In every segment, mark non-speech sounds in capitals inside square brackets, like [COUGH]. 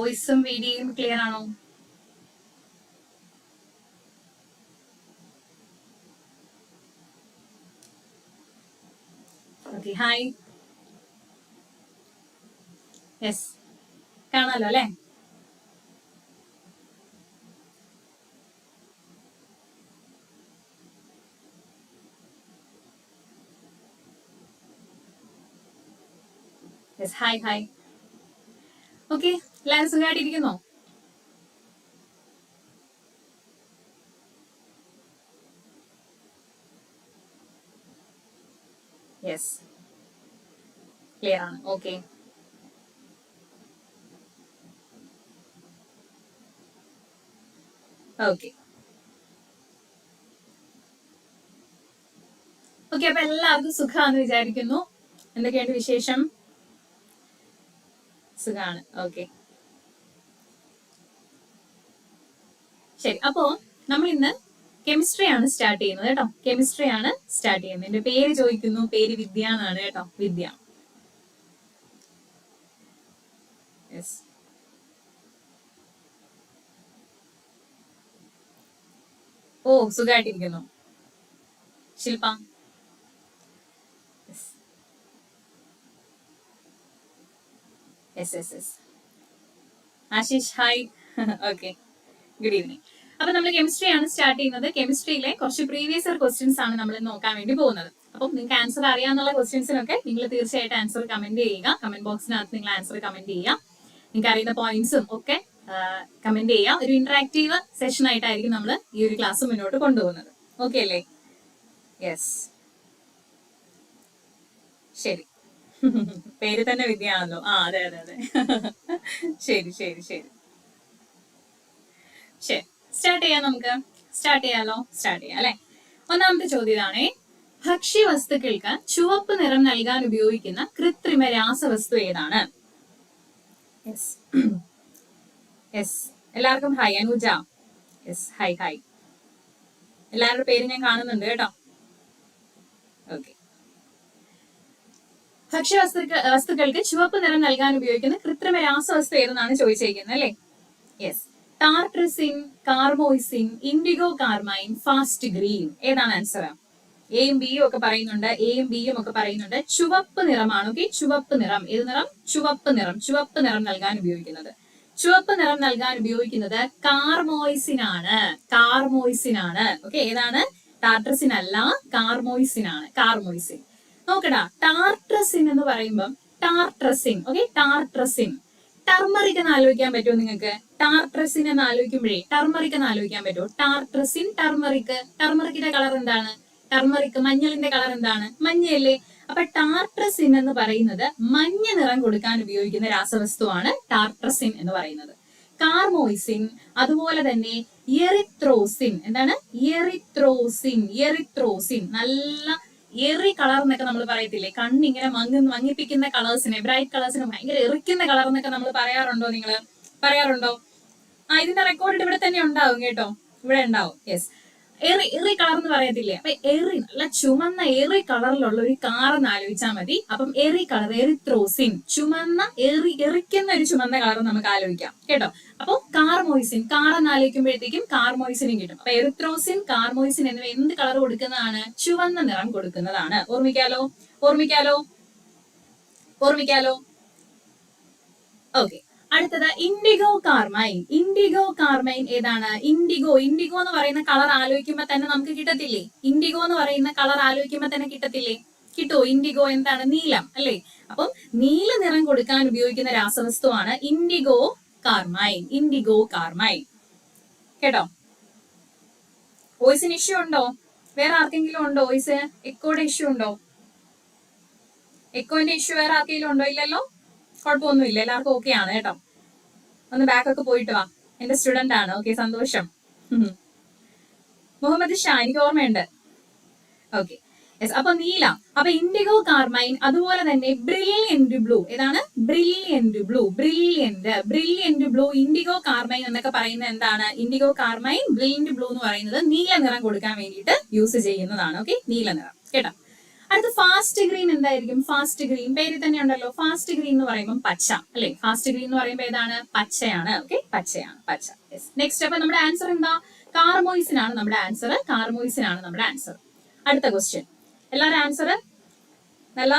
വോയിസും വീഡിയോയും ക്ലിയർ ആണോ okay hi. Yes കാണാലോ അല്ലേ? Yes hi hi. ഓക്കെ എല്ലാവരും കാട്ടിരിക്കുന്നോ യെസ് ക്ലിയർ ആണ്. ഓക്കെ ഓക്കെ ഓക്കെ അപ്പൊ എല്ലാവർക്കും സുഖാന്ന് വിചാരിക്കുന്നു. എന്തൊക്കെയുണ്ട് വിശേഷം? സുഖാണ്. ഓക്കെ ശരി. അപ്പോ നമ്മൾ ഇന്ന് കെമിസ്ട്രി ആണ് സ്റ്റാർട്ട് ചെയ്യുന്നത് കേട്ടോ. കെമിസ്ട്രി ആണ് സ്റ്റാർട്ട് ചെയ്യുന്നത്. എന്റെ പേര് ചോദിക്കുന്നു. പേര് വിദ്യ എന്നാണ് കേട്ടോ. വിദ്യ. ഓ സുഖമായിട്ടിരിക്കുന്നു Shilpa. Ashish hi okay [LAUGHS] good evening അപ്പൊ നമ്മൾ കെമിസ്ട്രി ആണ് സ്റ്റാർട്ട് ചെയ്യുന്നത്. കെമിസ്ട്രിയിലെ കുറച്ച് പ്രീവിയസ് ഇയർ ക്വസ്റ്റ്യൻസ് ആണ് നമ്മൾ നോക്കാൻ വേണ്ടി പോകുന്നത്. അപ്പം നിങ്ങൾക്ക് ആൻസർ അറിയാവുന്ന ക്വസ്റ്റ്യൻസിനൊക്കെ നിങ്ങൾ തീർച്ചയായിട്ടും ആൻസർ കമന്റ് ചെയ്യുക. കമന്റ് ബോക്സിനകത്ത് നിങ്ങൾ ആൻസർ കമന്റ് ചെയ്യുക. നിങ്ങൾക്ക് അറിയുന്ന പോയിന്റ്സും ഒക്കെ കമന്റ് ചെയ്യുക. ഒരു ഇന്ററാക്റ്റീവ് സെഷൻ ആയിട്ടായിരിക്കും നമ്മൾ ഈ ഒരു ക്ലാസ് മുന്നോട്ട് കൊണ്ടുപോകുന്നത്. ഓക്കെ അല്ലേ? യെസ് ശരി. [LAUGHS] പേര് തന്നെ വിദ്യയാണല്ലോ. ആ അതെ അതെ അതെ. [LAUGHS] ശരി ശരി ശരി. ശരി. സ്റ്റാർട്ട് ചെയ്യാം നമുക്ക്. സ്റ്റാർട്ട് ചെയ്യാലോ? സ്റ്റാർട്ട് ചെയ്യാം അല്ലെ? ഒന്നാമത്തെ ചോദ്യം ഇതാണേ. ഭക്ഷ്യവസ്തുക്കൾക്ക് ചുവപ്പ് നിറം നൽകാൻ ഉപയോഗിക്കുന്ന കൃത്രിമ രാസവസ്തു ഏതാണ്? എല്ലാവർക്കും hi Anuja. Yes hi hi എല്ലാവരുടെ പേര് ഞാൻ കാണുന്നുണ്ട് കേട്ടോ. ഓക്കെ ഭക്ഷ്യവസ്തുക്ക വസ്തുക്കൾക്ക് ചുവപ്പ് നിറം നൽകാൻ ഉപയോഗിക്കുന്ന കൃത്രിമ രാസവസ്തു ഏതെന്നാണ് ചോദിച്ചേക്കുന്നത് അല്ലേ? Yes tartrazine carmoisine indigo carmine fast green ഏതാണ് ആൻസർ എയും ബിയും ഒക്കെ പറയുന്നുണ്ട്. എയും ബിയും ഒക്കെ പറയുന്നുണ്ട്. ചുവപ്പ് നിറമാണ് ഓക്കെ ചുവപ്പ് നിറം. ഏത് നിറം? ചുവപ്പ് നിറം. ചുവപ്പ് നിറം നൽകാൻ ഉപയോഗിക്കുന്നത്. ചുവപ്പ് നിറം നൽകാൻ ഉപയോഗിക്കുന്നത് കാർമോയിസിനാണ് കാർമോയിസിനാണ് ഓക്കെ ഏതാണ്? ടാർട്രസിൻ അല്ല കാർമോയിസിനാണ് കാർമോയിസിൻ നോക്കടാ ടാർട്രസിൻ എന്ന് പറയുമ്പം ടാർട്രസിൻ ഓക്കെ ടാർട്രസിൻ ടർമറിക് എന്ന് ആലോചിക്കാൻ പറ്റുമോ നിങ്ങൾക്ക്? ടാർട്രസിൻ എന്ന് ആലോചിക്കുമ്പോഴേ ടർമറിക് എന്ന് ആലോചിക്കാൻ പറ്റുമോ? ടാർട്രസിൻ ടർമറിക് ടർമറിക്കിന്റെ കളർ എന്താണ്? ടർമറിക് മഞ്ഞളിന്റെ കളർ എന്താണ്? മഞ്ഞയല്ലേ? അപ്പൊ ടാർട്രസിൻ എന്ന് പറയുന്നത് മഞ്ഞ നിറം കൊടുക്കാൻ ഉപയോഗിക്കുന്ന രാസവസ്തുവാണ് ടാർട്രസിൻ എന്ന് പറയുന്നത്. കാർമോയിസിൻ അതുപോലെ തന്നെ എറിത്രോസിൻ. എന്താണ്? Erythrosine erythrosine. നല്ല എറി കളർ എന്നൊക്കെ നമ്മൾ പറയത്തില്ലേ? കണ്ണിങ്ങനെ മങ്ങി മങ്ങിപ്പിക്കുന്ന കളേഴ്സിനെ ബ്രൈറ്റ് കളേഴ്സിനെ ഭയങ്കര എറിക്കുന്ന കളർ എന്നൊക്കെ നമ്മൾ പറയാറുണ്ടോ നിങ്ങൾ? പറയാറുണ്ടോ? ആ ഇതിന്റെ റെക്കോർഡ് ഇവിടെ തന്നെ ഉണ്ടാവും കേട്ടോ. ഇവിടെ ഉണ്ടാവും. യെസ് എറി എറി കളർ എന്ന് പറയത്തില്ലേ? അപ്പൊ എറി നല്ല ചുമന്ന എറി കളറിലുള്ള ഒരു കാർ എന്ന് ആലോചിച്ചാൽ മതി. അപ്പം എറി കളർ എറി ത്രോസിൻ ചുമന്ന എറി എറിക്കുന്ന ഒരു ചുമന്ന കളർ നമുക്ക് ആലോചിക്കാം. കേട്ടോ? അപ്പൊ കാർമോയിസിൻ കാർ എന്ന് ആലോചിക്കുമ്പോഴത്തേക്കും കാർമോയിസിനും കിട്ടും. അപ്പൊ എറിത്രോസിൻ കാർമോയിസിൻ എന്നിവ എന്ത് കളർ കൊടുക്കുന്നതാണ്? ചുവന്ന നിറം കൊടുക്കുന്നതാണ്. ഓർമ്മിക്കാലോ? ഓർമ്മിക്കാലോ? ഓർമ്മിക്കാലോ? ഓക്കെ അടുത്തത് ഇൻഡിഗോ കാർമൈൻ ഇൻഡിഗോ കാർമൈൻ ഏതാണ്? ഇൻഡിഗോ ഇൻഡിഗോ എന്ന് പറയുന്ന കളർ ആലോചിക്കുമ്പോ തന്നെ നമുക്ക് കിട്ടത്തില്ലേ? ഇൻഡിഗോ എന്ന് പറയുന്ന കളർ ആലോചിക്കുമ്പോ തന്നെ കിട്ടത്തില്ലേ? കിട്ടുമോ ഇൻഡിഗോ എന്താണ്? നീലം അല്ലേ? അപ്പം നീല നിറം കൊടുക്കാൻ ഉപയോഗിക്കുന്ന രാസവസ്തുവാണ് ഇൻഡിഗോ കാർമൈൻ ഇൻഡിഗോ കാർമൈൻ കേട്ടോ? വോയിസിന് ഇഷ്യൂ ഉണ്ടോ? വേറെ ആർക്കെങ്കിലും ഉണ്ടോ വോയിസ് എക്കോയുടെ ഇഷ്യൂ ഉണ്ടോ? എക്കോന്റെ ഇഷ്യൂ വേറെ ആർക്കെങ്കിലും ഉണ്ടോ? ഇല്ലല്ലോ? കുഴപ്പമൊന്നുമില്ല. എല്ലാവർക്കും ഓക്കെ ആണ് കേട്ടോ. ഒന്ന് ബാക്കൊക്കെ പോയിട്ട് വാ. എന്റെ സ്റ്റുഡന്റ് ആണ്. ഓക്കെ സന്തോഷം. മുഹമ്മദ് ഷാ എനിക്ക് ഓർമ്മയുണ്ട്. ഓക്കെ യെസ് അപ്പൊ നീല അപ്പൊ ഇൻഡിഗോ കാർമൈൻ അതുപോലെ തന്നെ ബ്രില്യന്റ് ബ്ലൂ ഏതാണ്? Brilliant blue brilliant brilliant blue indigo carmine എന്നൊക്കെ പറയുന്നത് എന്താണ്? ഇൻഡിഗോ കാർമൈൻ ബ്രില്യന്റ് ബ്ലൂ എന്ന് പറയുന്നത് നീല നിറം കൊടുക്കാൻ വേണ്ടിയിട്ട് യൂസ് ചെയ്യുന്നതാണ്. ഓക്കെ നീല നിറം. കേട്ടോ? അടുത്ത ഫാസ്റ്റ് ഗ്രീൻ എന്തായിരിക്കും? ഫാസ്റ്റ് ഗ്രീൻ പേര് തന്നെ ഉണ്ടല്ലോ. ഫാസ്റ്റ് ഗ്രീൻ എന്ന് പറയുമ്പോൾ പച്ച അല്ലെ? ഫാസ്റ്റ് ഗ്രീൻ എന്ന് പറയുമ്പോൾ ഏതാണ്? പച്ചയാണ്. ഓക്കെ പച്ചയാണ്. പച്ച. നെക്സ്റ്റ് അപ്പൊ നമ്മുടെ ആൻസർ എന്താ? കാർമോയിസിനാണ് നമ്മുടെ ആൻസർ കാർമോയിസിനാണ് നമ്മുടെ ആൻസർ അടുത്ത ക്വസ്റ്റ്യൻ എല്ലാവരും ആൻസർ നല്ല?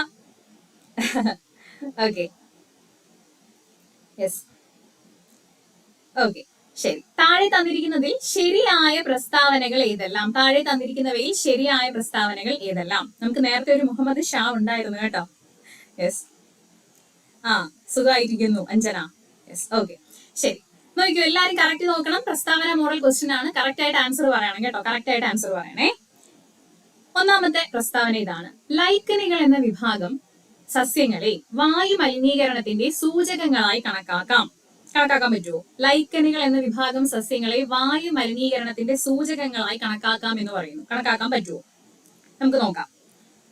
ഓക്കെ യെസ് ഓക്കെ ശരി. താഴെ തന്നിരിക്കുന്നതിൽ ശരിയായ പ്രസ്താവനകൾ ഏതെല്ലാം? താഴെ തന്നിരിക്കുന്നവയിൽ ശരിയായ പ്രസ്താവനകൾ ഏതെല്ലാം? നമുക്ക് നേരത്തെ ഒരു മുഹമ്മദ് ഷാ ഉണ്ടായിരുന്നു കേട്ടോ. യെസ് ആ സുഖമായിരിക്കുന്നു അഞ്ജന. യെസ് ഓക്കെ ശരി. നോക്കിയോ എല്ലാരും കറക്റ്റ് നോക്കണം. പ്രസ്താവന മോഡൽ ക്വസ്റ്റ്യൻ ആണ്. കറക്റ്റ് ആയിട്ട് ആൻസർ പറയണം കേട്ടോ. കറക്റ്റ് ആയിട്ട് ആൻസർ പറയണേ. ഒന്നാമത്തെ പ്രസ്താവന ഇതാണ്. ലൈക്കനികൾ എന്ന വിഭാഗം സസ്യങ്ങളെ വായു മലിനീകരണത്തിന്റെ സൂചകങ്ങളായി കണക്കാക്കാം. കണക്കാക്കാൻ പറ്റുമോ ലൈക്കനുകൾ എന്ന വിഭാഗം സസ്യങ്ങളെ വായു മലിനീകരണത്തിന്റെ സൂചകങ്ങളായി കണക്കാക്കാം എന്ന് പറയുന്നു. കണക്കാക്കാൻ പറ്റുമോ നമുക്ക് നോക്കാം.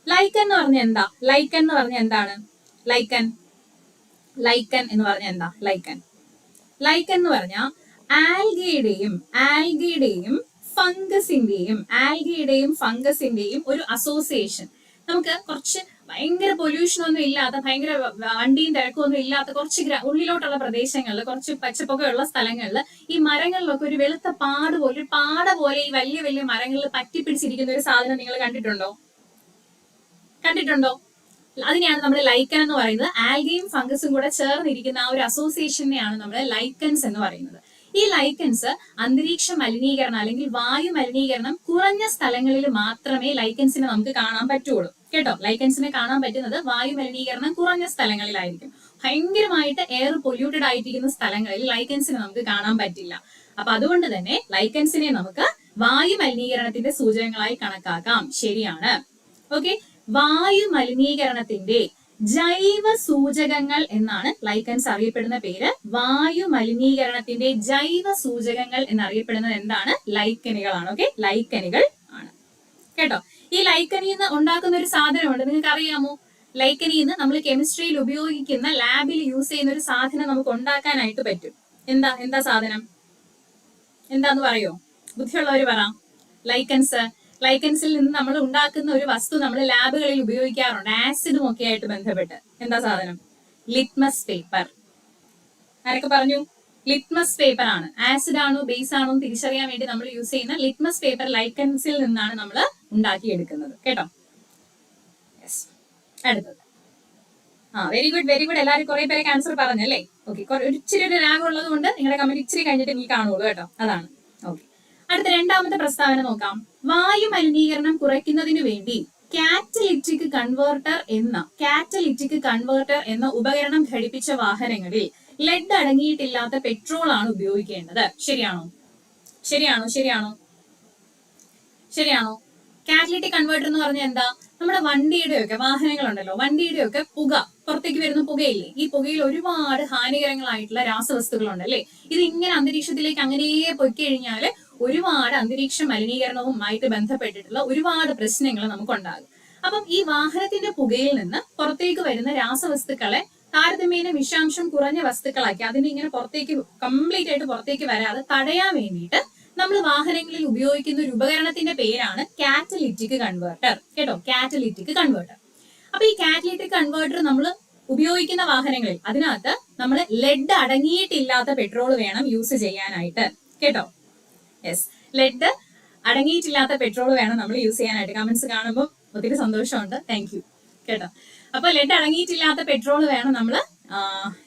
ലൈക്കൻ എന്ന് പറഞ്ഞ എന്താ? ലൈക്കൻ എന്ന് പറഞ്ഞ എന്താണ്? ലൈക്കൻ. ലൈക്കൻ എന്ന് പറഞ്ഞ എന്താ? ലൈക്കൻ. ലൈക്കൻ എന്ന് പറഞ്ഞ ആൽഗയുടെയും ആൽഗയുടെയും ഫംഗസിന്റെയും ആൽഗയുടെയും ഫംഗസിന്റെയും ഒരു അസോസിയേഷൻ. നമുക്ക് കുറച്ച് ഭയങ്കര പൊല്യൂഷൻ ഒന്നും ഇല്ലാത്ത ഭയങ്കര വണ്ടിയും തിരക്കും ഒന്നും ഇല്ലാത്ത കുറച്ച് ഉള്ളിലോട്ടുള്ള പ്രദേശങ്ങളിൽ കുറച്ച് പച്ചപ്പൊക്കെയുള്ള സ്ഥലങ്ങളിൽ ഈ മരങ്ങളിലൊക്കെ ഒരു വെളുത്ത പാട് പോലെ ഒരു പാട പോലെ ഈ വലിയ വലിയ മരങ്ങളിൽ പറ്റിപ്പിടിച്ചിരിക്കുന്ന ഒരു സാധനം നിങ്ങൾ കണ്ടിട്ടുണ്ടോ? കണ്ടിട്ടുണ്ടോ? അതിനെയാണ് നമ്മൾ ലൈക്കൻ എന്ന് പറയുന്നത്. ആൽഗയും ഫംഗസും കൂടെ ചേർന്നിരിക്കുന്ന ആ ഒരു അസോസിയേഷനെയാണ് നമ്മൾ ലൈക്കൻസ് എന്ന് പറയുന്നത്. ഈ ലൈക്കൻസ് അന്തരീക്ഷ മലിനീകരണം അല്ലെങ്കിൽ വായു മലിനീകരണം കുറഞ്ഞ സ്ഥലങ്ങളിൽ മാത്രമേ ലൈക്കൻസിനെ നമുക്ക് കാണാൻ പറ്റുള്ളൂ. കേട്ടോ ലൈക്കൻസിനെ കാണാൻ പറ്റുന്നത് വായു മലിനീകരണം കുറഞ്ഞ സ്ഥലങ്ങളിലായിരിക്കും. ഭയങ്കരമായിട്ട് എയർ പൊല്യൂട്ടഡ് ആയിട്ടിരിക്കുന്ന സ്ഥലങ്ങളിൽ ലൈക്കൻസിനെ നമുക്ക് കാണാൻ പറ്റില്ല. അപ്പൊ അതുകൊണ്ട് തന്നെ ലൈക്കൻസിനെ നമുക്ക് വായു മലിനീകരണത്തിന്റെ സൂചകങ്ങളായി കണക്കാക്കാം. ശരിയാണ്. ഓക്കെ വായു മലിനീകരണത്തിന്റെ ജൈവ സൂചകങ്ങൾ എന്നാണ് ലൈക്കൻസ് അറിയപ്പെടുന്ന പേര്. വായു മലിനീകരണത്തിന്റെ ജൈവ സൂചകങ്ങൾ എന്നറിയപ്പെടുന്നത് എന്താണ്? ലൈക്കനുകളാണ് ഓക്കെ ലൈക്കനുകൾ കേട്ടോ. ഈ ലൈക്കനിൽ നിന്ന് ഉണ്ടാക്കുന്ന ഒരു സാധനമുണ്ട്. നിങ്ങൾക്ക് അറിയാമോ ലൈക്കനിൽ നിന്ന് നമ്മൾ കെമിസ്ട്രിയിൽ ഉപയോഗിക്കുന്ന ലാബിൽ യൂസ് ചെയ്യുന്ന ഒരു സാധനം നമുക്ക് ഉണ്ടാക്കാനായിട്ട് പറ്റും. എന്താ? എന്താ സാധനം? എന്താന്ന് പറയോ? ബുദ്ധിയുള്ളവർ പറ. ലൈക്കൻസ്. ലൈക്കൻസിൽ നിന്ന് നമ്മൾ ഉണ്ടാക്കുന്ന ഒരു വസ്തു നമ്മൾ ലാബുകളിൽ ഉപയോഗിക്കാറുണ്ട്. ആസിഡും ഒക്കെ ആയിട്ട് ബന്ധപ്പെട്ട്. എന്താ സാധനം? Litmus paper. ആരൊക്കെ പറഞ്ഞു? ലിറ്റ്മസ് പേപ്പർ ആണ് ആസിഡ് ആണോ ബേസ് ആണോ തിരിച്ചറിയാൻ വേണ്ടി നമ്മൾ യൂസ് ചെയ്യുന്ന ലിറ്റ്മസ് പേപ്പർ ലൈക്കൻസിൽ നിന്നാണ് നമ്മൾ ഉണ്ടാക്കിയെടുക്കുന്നത്. കേട്ടോ? യെസ് അടുത്തത്. ആ വെരി ഗുഡ് വെരി ഗുഡ് എല്ലാവരും കുറെ പേരൊക്കെ ആൻസർ പറഞ്ഞല്ലേ ഓക്കെ ഇച്ചിരി ഒരു ലാഗ് ഉള്ളത് കൊണ്ട് നിങ്ങളുടെ കമന്റ് ഇച്ചിരി കഴിഞ്ഞിട്ട് എനിക്ക് കാണുള്ളൂ കേട്ടോ. അതാണ്. ഓക്കെ അടുത്ത രണ്ടാമത്തെ പ്രസ്താവന നോക്കാം. വായു മലിനീകരണം കുറയ്ക്കുന്നതിന് വേണ്ടി കാറ്റലിറ്റിക് കൺവേർട്ടർ എന്ന കാറ്റലിറ്റിക് കൺവേർട്ടർ എന്ന ഉപകരണം ഘടിപ്പിച്ച വാഹനങ്ങളിൽ ലെഡ് അടങ്ങിയിട്ടില്ലാത്ത പെട്രോൾ ആണ് ഉപയോഗിക്കേണ്ടത്. ശരിയാണോ? ശരിയാണോ? ശരിയാണോ? ശരിയാണോ? കാറ്റലിറ്റിക് കൺവേർട്ടർ എന്ന് പറഞ്ഞാൽ എന്താ? നമ്മുടെ വണ്ടിയുടെ ഒക്കെ വാഹനങ്ങളുണ്ടല്ലോ. വണ്ടിയുടെ ഒക്കെ പുക. പുറത്തേക്ക് വരുന്ന പുകയില്ലേ? ഈ പുകയിൽ ഒരുപാട് ഹാനികരങ്ങളായിട്ടുള്ള രാസവസ്തുക്കളുണ്ട് അല്ലേ? ഇത് ഇങ്ങനെ അന്തരീക്ഷത്തിലേക്ക് അങ്ങനെ പൊയ്ക്കഴിഞ്ഞാൽ ഒരുപാട് അന്തരീക്ഷ മലിനീകരണവുമായിട്ട് ബന്ധപ്പെട്ടിട്ടുള്ള ഒരുപാട് പ്രശ്നങ്ങൾ നമുക്കുണ്ടാകും. അപ്പം ഈ വാഹനത്തിന്റെ പുകയിൽ നിന്ന് പുറത്തേക്ക് വരുന്ന രാസവസ്തുക്കളെ താരതമ്യേന വിഷാംശം കുറഞ്ഞ വസ്തുക്കളാക്കി അതിനെ ഇങ്ങനെ പുറത്തേക്ക് കംപ്ലീറ്റ് ആയിട്ട് പുറത്തേക്ക് വരാതെ തടയാൻ വേണ്ടിയിട്ട് നമ്മൾ വാഹനങ്ങളിൽ ഉപയോഗിക്കുന്ന ഒരു ഉപകരണത്തിന്റെ പേരാണ് കാറ്റലിറ്റിക് കൺവേർട്ടർ കേട്ടോ? കാറ്റലിറ്റിക് കൺവേർട്ടർ അപ്പൊ ഈ കാറ്റലിറ്റിക് കൺവേർട്ടർ നമ്മൾ ഉപയോഗിക്കുന്ന വാഹനങ്ങളിൽ അതിനകത്ത് നമ്മൾ ലെഡ് അടങ്ങിയിട്ടില്ലാത്ത പെട്രോൾ വേണം യൂസ് ചെയ്യാനായിട്ട്. കേട്ടോ? യെസ് ലെഡ് അടങ്ങിയിട്ടില്ലാത്ത പെട്രോൾ വേണം നമ്മൾ യൂസ് ചെയ്യാനായിട്ട്. കമന്റ്സ് കാണുമ്പോൾ ഒത്തിരി സന്തോഷമുണ്ട്. താങ്ക് കേട്ടോ? അപ്പൊ ലെഡ് അടങ്ങിയിട്ടില്ലാത്ത പെട്രോൾ വേണം നമ്മൾ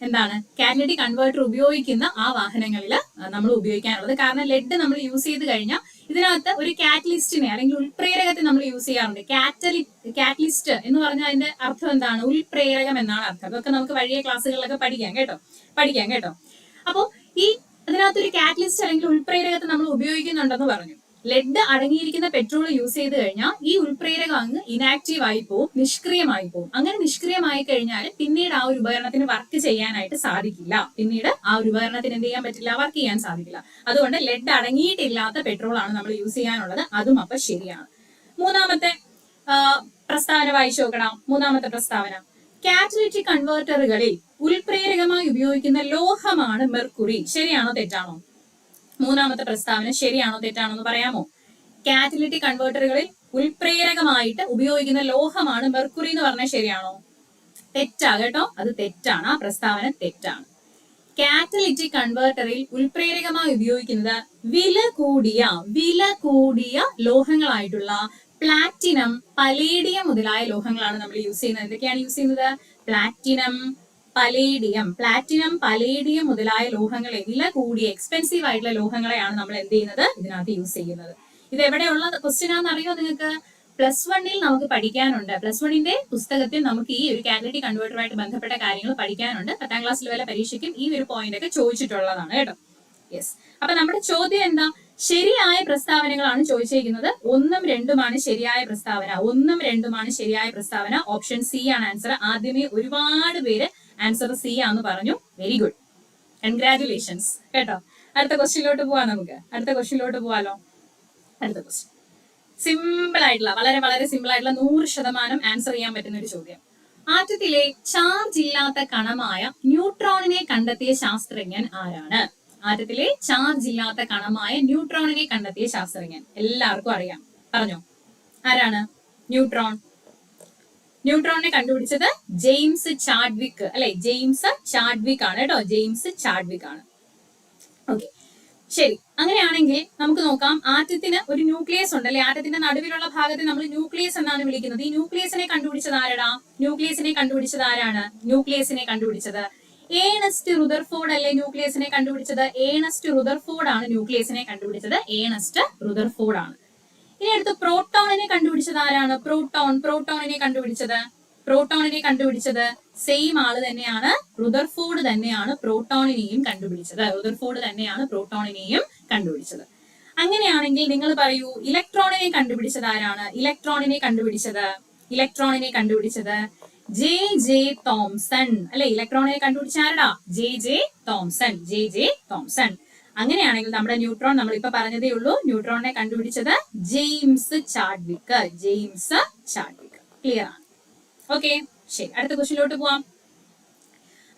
എന്താണ്? കാറ്റലിറ്റിക് കൺവേർട്ടർ ഉപയോഗിക്കുന്ന ആ വാഹനങ്ങളിൽ നമ്മൾ ഉപയോഗിക്കാനുള്ളത്. കാരണം ലെഡ് നമ്മൾ യൂസ് ചെയ്ത് കഴിഞ്ഞാൽ ഇതിനകത്ത് ഒരു കാറ്റലിസ്റ്റിനെ അല്ലെങ്കിൽ ഉൾപ്രേരകത്തെ നമ്മൾ യൂസ് ചെയ്യാറുണ്ട്. കാറ്റലി കാറ്റലിസ്റ്റ് എന്ന് പറഞ്ഞാൽ അതിന്റെ അർത്ഥം എന്താണ്? ഉൾപ്രേരകം എന്നാണ് അർത്ഥം. അതൊക്കെ നമുക്ക് വഴിയ ക്ലാസ്സുകളിലൊക്കെ പഠിക്കാം കേട്ടോ. പഠിക്കാം കേട്ടോ. അപ്പോൾ ഈ അതിനകത്ത് ഒരു കാറ്റലിസ്റ്റ് അല്ലെങ്കിൽ ഉൾപ്രേരകത്തെ നമ്മൾ ഉപയോഗിക്കുന്നുണ്ടെന്ന് പറഞ്ഞു. ലെഡ് അടങ്ങിയിരിക്കുന്ന പെട്രോൾ യൂസ് ചെയ്ത് കഴിഞ്ഞാൽ ഈ ഉൾപ്രേരകം അങ്ങ് ഇനാക്റ്റീവ് ആയി പോവും നിഷ്ക്രിയമായി പോവും. അങ്ങനെ നിഷ്ക്രിയമായി കഴിഞ്ഞാൽ പിന്നീട് ആ ഒരു ഉപകരണത്തിന് വർക്ക് ചെയ്യാനായിട്ട് സാധിക്കില്ല. പിന്നീട് ആ ഒരു ഉപകരണത്തിന് എന്ത് ചെയ്യാൻ പറ്റില്ല വർക്ക് ചെയ്യാൻ സാധിക്കില്ല. അതുകൊണ്ട് ലെഡ് അടങ്ങിയിട്ടില്ലാത്ത പെട്രോൾ ആണ് നമ്മൾ യൂസ് ചെയ്യാനുള്ളത്. അതും അപ്പൊ ശരിയാണ്. മൂന്നാമത്തെ പ്രസ്താവന വായിച്ചു നോക്കണം. മൂന്നാമത്തെ പ്രസ്താവന. കാറ്റലിറ്റിക് കൺവേർട്ടറുകളിൽ ഉൽപ്രേരകമായി ഉപയോഗിക്കുന്ന ലോഹമാണ് മെർക്കുറി ശരിയാണോ തെറ്റാണോ? മൂന്നാമത്തെ പ്രസ്താവന ശരിയാണോ തെറ്റാണോ എന്ന് പറയാമോ? കാറ്റലിറ്റിക് കൺവേർട്ടറുകളിൽ ഉൽപ്രേരകമായിട്ട് ഉപയോഗിക്കുന്ന ലോഹമാണ് മെർക്കുറി എന്ന് പറഞ്ഞാൽ ശരിയാണോ? തെറ്റാ കേട്ടോ. അത് തെറ്റാണ്. ആ പ്രസ്താവന തെറ്റാണ്. കാറ്റലിറ്റിക് കൺവേർട്ടറിൽ ഉൽപ്രേരകമായി ഉപയോഗിക്കുന്നത് വില കൂടിയ വില കൂടിയ ലോഹങ്ങളായിട്ടുള്ള പ്ലാറ്റിനം പലേഡിയം മുതലായ ലോഹങ്ങളാണ് നമ്മൾ യൂസ് ചെയ്യുന്നത്. എന്തൊക്കെയാണ് യൂസ് ചെയ്യുന്നത്? പ്ലാറ്റിനം പലേഡിയം പ്ലാറ്റിനം പലേഡിയം മുതലായ ലോഹങ്ങളെ വില കൂടിയ എക്സ്പെൻസീവ് ആയിട്ടുള്ള ലോഹങ്ങളെയാണ് നമ്മൾ എന്ത് ചെയ്യുന്നത് ഇതിനകത്ത് യൂസ് ചെയ്യുന്നത്. ഇത് എവിടെയുള്ള ക്വസ്റ്റ്യൻ ആണെന്ന് അറിയോ നിങ്ങൾക്ക് പ്ലസ് വണ്ണിൽ നമുക്ക് പഠിക്കാനുണ്ട്. പ്ലസ് വണ്ണിന്റെ പുസ്തകത്തിൽ നമുക്ക് ഈ ഒരു കാറ്റലിറ്റിക് കൺവേർട്ടറുമായിട്ട് ബന്ധപ്പെട്ട കാര്യങ്ങൾ പഠിക്കാനുണ്ട്. പത്താം ക്ലാസ്സിൽ വരെ പരീക്ഷയ്ക്കും ഈ ഒരു പോയിന്റ് ഒക്കെ ചോദിച്ചിട്ടുള്ളതാണ് കേട്ടോ. യെസ് അപ്പൊ നമ്മുടെ ചോദ്യം എന്താ? ശരിയായ പ്രസ്താവനകളാണ് ചോദിച്ചിരിക്കുന്നത്. ഒന്നും രണ്ടുമാണ് ശരിയായ പ്രസ്താവന. ഒന്നും രണ്ടുമാണ് ശരിയായ പ്രസ്താവന. ഓപ്ഷൻ സി ആണ് ആൻസർ ആദ്യമേ ഒരുപാട് പേര് ആൻസർ സി ആന്ന് പറഞ്ഞു. വെരി ഗുഡ് കൺഗ്രാറ്റുലേഷൻസ് കേട്ടോ? അടുത്ത ക്വസ്റ്റ്യനിലോട്ട് പോവാം നമുക്ക്. അടുത്ത ക്വസ്റ്റ്യനിലോട്ട് പോവാലോ? അടുത്ത ക്വസ്റ്റ്യൻ സിമ്പിൾ ആയിട്ടുള്ള വളരെ വളരെ സിമ്പിൾ ആയിട്ടുള്ള നൂറ് ശതമാനം ആൻസർ ചെയ്യാൻ പറ്റുന്ന ഒരു ചോദ്യം. ആറ്റത്തിലെ ചാർജ് ഇല്ലാത്ത കണമായ ന്യൂട്രോണിനെ കണ്ടെത്തിയ ശാസ്ത്രജ്ഞൻ ആരാണ്? ആറ്റത്തിലെ ചാർജ് ഇല്ലാത്ത കണമായ ന്യൂട്രോണിനെ കണ്ടെത്തിയ ശാസ്ത്രജ്ഞൻ. എല്ലാവർക്കും അറിയാം. പറഞ്ഞോ? ആരാണ്? ന്യൂട്രോൺ ന്യൂട്രോണിനെ കണ്ടുപിടിച്ചത് ജെയിംസ് ചാഡ്വിക്ക് അല്ലെ? ജെയിംസ് ചാഡ്വിക്ക് ആണ് കേട്ടോ. ജെയിംസ് ചാഡ്വിക്ക് ആണ് ഓക്കെ ശരി. അങ്ങനെയാണെങ്കിൽ നമുക്ക് നോക്കാം. ആറ്റത്തിന് ഒരു ന്യൂക്ലിയസ് ഉണ്ട് അല്ലെ? ആറ്റത്തിന്റെ നടുവിലുള്ള ഭാഗത്തെ നമ്മൾ ന്യൂക്ലിയസ് എന്നാണ് വിളിക്കുന്നത്. ഈ ന്യൂക്ലിയസിനെ കണ്ടുപിടിച്ചത് ആരടാ? ന്യൂക്ലിയസിനെ കണ്ടുപിടിച്ചത് ആരാണ്? ന്യൂക്ലിയസിനെ കണ്ടുപിടിച്ചത് ഏണസ്റ്റ് റുദർഫോർഡ് അല്ലെ ന്യൂക്ലിയസിനെ കണ്ടുപിടിച്ചത്? ഏണസ്റ്റ് റുദർഫോർഡ് ആണ് ന്യൂക്ലിയസിനെ കണ്ടുപിടിച്ചത്. ഏണസ്റ്റ് റുദർഫോർഡ് ആണ് ഇനി അടുത്ത് പ്രോട്ടോണിനെ കണ്ടുപിടിച്ചത് ആരാണ്? പ്രോട്ടോൺ. പ്രോട്ടോണിനെ കണ്ടുപിടിച്ചത്? പ്രോട്ടോണിനെ കണ്ടുപിടിച്ചത് സെയിം ആൾ തന്നെയാണ്. റുദർഫോർഡ് തന്നെയാണ് പ്രോട്ടോണിനെയും കണ്ടുപിടിച്ചത്. റുദർഫോർഡ് തന്നെയാണ് പ്രോട്ടോണിനെയും കണ്ടുപിടിച്ചത്. അങ്ങനെയാണെങ്കിൽ നിങ്ങൾ പറയൂ ഇലക്ട്രോണിനെ കണ്ടുപിടിച്ചത് ആരാണ്? ഇലക്ട്രോണിനെ കണ്ടുപിടിച്ചത്? ഇലക്ട്രോണിനെ കണ്ടുപിടിച്ചത് ജെ ജെ തോംസൺ. അല്ലെ? ഇലക്ട്രോണിനെ കണ്ടുപിടിച്ച ആരടാ? J J Thomson. J J Thomson. അങ്ങനെയാണെങ്കിൽ നമ്മുടെ ന്യൂട്രോൺ നമ്മൾ ഇപ്പൊ പറഞ്ഞതേ ഉള്ളൂ. ന്യൂട്രോണിനെ കണ്ടുപിടിച്ചത് James Chadwick James Chadwick clear ആണ്. ഓക്കെ ശരി. അടുത്ത ക്വസ്റ്റിനോട്ട് പോവാം.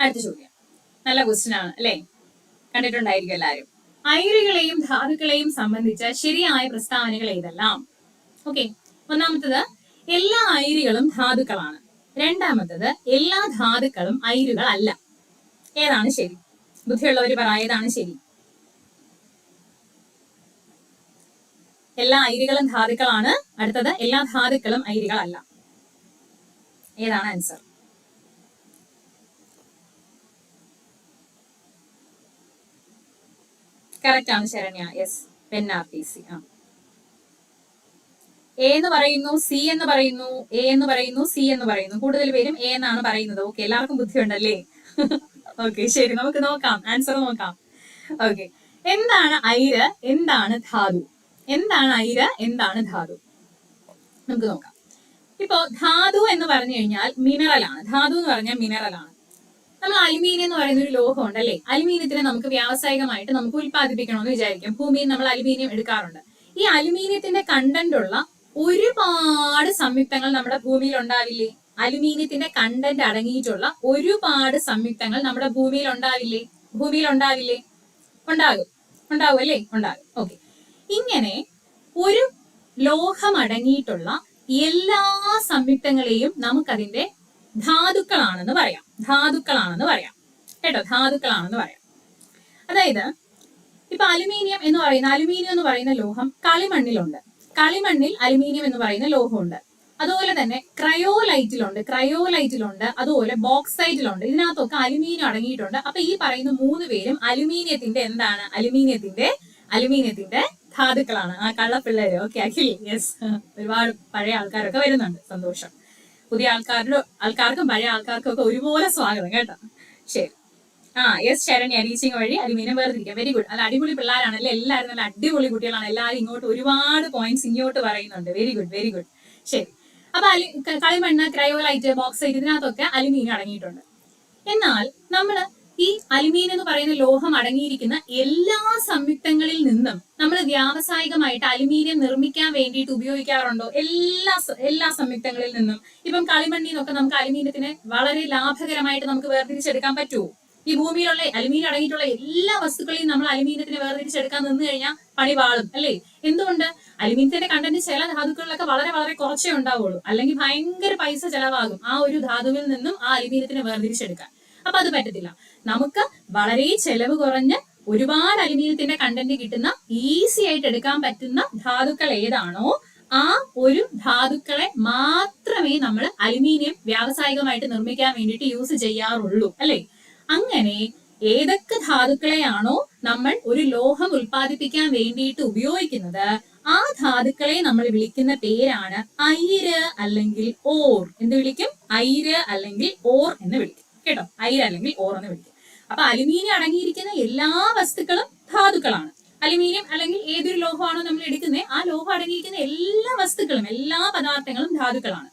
അടുത്ത ചോദ്യം. നല്ല ക്വസ്റ്റ്യൻ ആണ് അല്ലേ? കണ്ടിട്ടുണ്ടായിരിക്കും എല്ലാവരും അയിരുകളെയും ധാതുക്കളെയും സംബന്ധിച്ച ശരിയായ പ്രസ്താവനകൾ ഏതെല്ലാം? ഓക്കെ ഒന്നാമത്തത് എല്ലാ അയിരുകളും ധാതുക്കളാണ്. രണ്ടാമത്തത് എല്ലാ ധാതുക്കളും അയിരുകൾ അല്ല ഏതാണ് ശരി? ബുദ്ധിയുള്ളവർ പറ ഏതാണ് ശരി? എല്ലാ ഐരികളും ധാതുക്കളാണ്. അടുത്തത് എല്ലാ ധാതുക്കളും ഐരികളല്ല ഏതാണ് ആൻസർ കറക്റ്റ് ആണ് Saranya. Yes pen R T C ആ. എ എന്ന് പറയുന്നു സി എന്ന് പറയുന്നു എ എന്ന് പറയുന്നു സി എന്ന് പറയുന്നു. കൂടുതൽ പേരും എ എന്നാണ് പറയുന്നത്. ഓക്കെ എല്ലാവർക്കും ബുദ്ധിയുണ്ടല്ലേ? [LAUGHS] ഓക്കെ ശരി. നമുക്ക് നോക്കാം. ആൻസർ നോക്കാം. ഓക്കെ എന്താണ് ഐര് എന്താണ് ധാതു? എന്താണ് ഐര എന്താണ് ധാതു? നമുക്ക് നോക്കാം. ഇപ്പോ ധാതു എന്ന് പറഞ്ഞു കഴിഞ്ഞാൽ മിനറൽ ആണ്. ധാതു എന്ന് പറഞ്ഞാൽ മിനറൽ ആണ്. നമ്മൾ അലുമീനിയം എന്ന് പറയുന്ന ഒരു ലോഹമുണ്ട് അല്ലെ? അലുമിനിയത്തിനെ നമുക്ക് വ്യാവസായികമായിട്ട് നമുക്ക് ഉൽപ്പാദിപ്പിക്കണമെന്ന് വിചാരിക്കും. ഭൂമിയിൽ നമ്മൾ അലുമീനിയം എടുക്കാറുണ്ട്. ഈ അലുമീനിയത്തിന്റെ കണ്ടന്റ് ഉള്ള ഒരുപാട് സംയുക്തങ്ങൾ നമ്മുടെ ഭൂമിയിൽ ഉണ്ടാവില്ലേ? അലുമീനിയത്തിന്റെ കണ്ടന്റ് അടങ്ങിയിട്ടുള്ള ഒരുപാട് സംയുക്തങ്ങൾ നമ്മുടെ ഭൂമിയിൽ ഉണ്ടാവില്ലേ? ഭൂമിയിൽ ഉണ്ടാവില്ലേ? ഉണ്ടാകും. ഉണ്ടാവും അല്ലേ? ഉണ്ടാകും. ഓക്കെ ഇങ്ങനെ ഒരു ലോഹം അടങ്ങിയിട്ടുള്ള എല്ലാ സംയുക്തങ്ങളെയും നമുക്കതിന്റെ ധാതുക്കളാണെന്ന് പറയാം. ധാതുക്കളാണെന്ന് പറയാം. കേട്ടോ? ധാതുക്കളാണെന്ന് പറയാം. അതായത് ഇപ്പൊ അലുമിനിയം എന്ന് പറയുന്ന അലുമിനിയം എന്ന് പറയുന്ന ലോഹം കളിമണ്ണിലുണ്ട്. കളിമണ്ണിൽ അലുമിനിയം എന്ന് പറയുന്ന ലോഹമുണ്ട്. അതുപോലെ തന്നെ ക്രയോലൈറ്റിലുണ്ട്. ക്രയോലൈറ്റിലുണ്ട് അതുപോലെ ബോക്സൈറ്റിലുണ്ട്. ഇതിനകത്തൊക്കെ അലുമിനിയം അടങ്ങിയിട്ടുണ്ട്. അപ്പൊ ഈ പറയുന്ന മൂന്ന് പേരും അലുമിനിയത്തിന്റെ എന്താണ്? അലുമിനിയത്തിന്റെ അലുമിനിയത്തിന്റെ ധാതുക്കളാണ്. ആ കള്ളപ്പിള്ളേര്. ഓക്കെ അഖിൽ. യെസ് ഒരുപാട് പഴയ ആൾക്കാരൊക്കെ വരുന്നുണ്ട്. സന്തോഷം. പുതിയ ആൾക്കാരുടെ ആൾക്കാർക്കും പഴയ ആൾക്കാർക്കും ഒക്കെ ഒരുപോലെ സ്വാഗതം കേട്ടോ. ശരി. ആ യെസ് ശരണ്യ ടീച്ചിങ് വഴി അലുമിനിയം വേർതിരിക്കുക വെരി ഗുഡ് അല്ല അടിപൊളി പിള്ളേരാണ് അല്ലേ എല്ലാവരും നല്ല അടിപൊളി കുട്ടികളാണ്. എല്ലാവരും ഇങ്ങോട്ട് ഒരുപാട് പോയിന്റ്സ് ഇങ്ങോട്ട് പറയുന്നുണ്ട്. വെരി ഗുഡ് വെരി ഗുഡ് ശരി. അപ്പൊ അലു കളിമണ്ണ് ക്രയോലൈറ്റ് ബോക്സൈറ്റ് ഇതിനകത്തൊക്കെ അലുമിനിയം അടങ്ങിയിട്ടുണ്ട്. എന്നാൽ നമ്മൾ ഈ അലുമിനിയം എന്ന് പറയുന്ന ലോഹം അടങ്ങിയിരിക്കുന്ന എല്ലാ സംയുക്തങ്ങളിൽ നിന്നും നമ്മൾ വ്യാവസായികമായിട്ട് അലുമിനിയം നിർമ്മിക്കാൻ വേണ്ടിയിട്ട് ഉപയോഗിക്കാറുണ്ടോ? എല്ലാ എല്ലാ സംയുക്തങ്ങളിൽ നിന്നും. ഇപ്പം കളിമണ്ണിൽ നിന്നൊക്കെ നമുക്ക് അലുമിനിയത്തിനെ വളരെ ലാഭകരമായിട്ട് നമുക്ക് വേർതിരിച്ചെടുക്കാൻ പറ്റുമോ? ഈ ഭൂമിയിലുള്ള അലുമിനിയം അടങ്ങിയിട്ടുള്ള എല്ലാ വസ്തുക്കളെയും നമ്മൾ അലുമിനിയത്തിന് വേർതിരിച്ചെടുക്കാൻ നിന്ന് കഴിഞ്ഞാൽ പണി വാളും അല്ലേ? എന്തുകൊണ്ട്? അലുമിനിയത്തിന്റെ കണ്ടന്റ് ചില ധാതുക്കളിലൊക്കെ വളരെ വളരെ കുറച്ചേ ഉണ്ടാവുള്ളൂ. അല്ലെങ്കിൽ ഭയങ്കര പൈസ ചെലവാകും ആ ഒരു ധാതുവിൽ നിന്നും ആ അലുമിനിയത്തിന് വേർതിരിച്ചെടുക്കാൻ. അപ്പൊ അത് പറ്റത്തില്ല. നമുക്ക് വളരെ ചെലവ് കുറഞ്ഞ് ഒരുപാട് അലുമിനിയത്തിന്റെ കണ്ടന്റ് കിട്ടുന്ന ഈസി ആയിട്ട് എടുക്കാൻ പറ്റുന്ന ധാതുക്കൾ ഏതാണോ ആ ഒരു ധാതുക്കളെ മാത്രമേ നമ്മൾ അലുമിനിയം വ്യാവസായികമായിട്ട് നിർമ്മിക്കാൻ വേണ്ടിയിട്ട് യൂസ് ചെയ്യാറുള്ളൂ അല്ലെ? അങ്ങനെ ഏതൊക്കെ ധാതുക്കളെയാണോ നമ്മൾ ഒരു ലോഹം ഉൽപ്പാദിപ്പിക്കാൻ വേണ്ടിയിട്ട് ഉപയോഗിക്കുന്നത് ആ ധാതുക്കളെ നമ്മൾ വിളിക്കുന്ന പേരാണ് ഐര് അല്ലെങ്കിൽ ഓർ. എന്ത് വിളിക്കും? ഐര് അല്ലെങ്കിൽ ഓർ എന്ന് വിളിക്കും. കേട്ടോ? ഐര് അല്ലെങ്കിൽ ഓർ എന്ന് വിളിക്കും. അപ്പൊ അലുമിനിയം അടങ്ങിയിരിക്കുന്ന എല്ലാ വസ്തുക്കളും ധാതുക്കളാണ്. അലുമിനിയം അല്ലെങ്കിൽ ഏതൊരു ലോഹമാണോ നമ്മൾ എടുക്കുന്നത് ആ ലോഹം അടങ്ങിയിരിക്കുന്ന എല്ലാ വസ്തുക്കളും എല്ലാ പദാർത്ഥങ്ങളും ധാതുക്കളാണ്.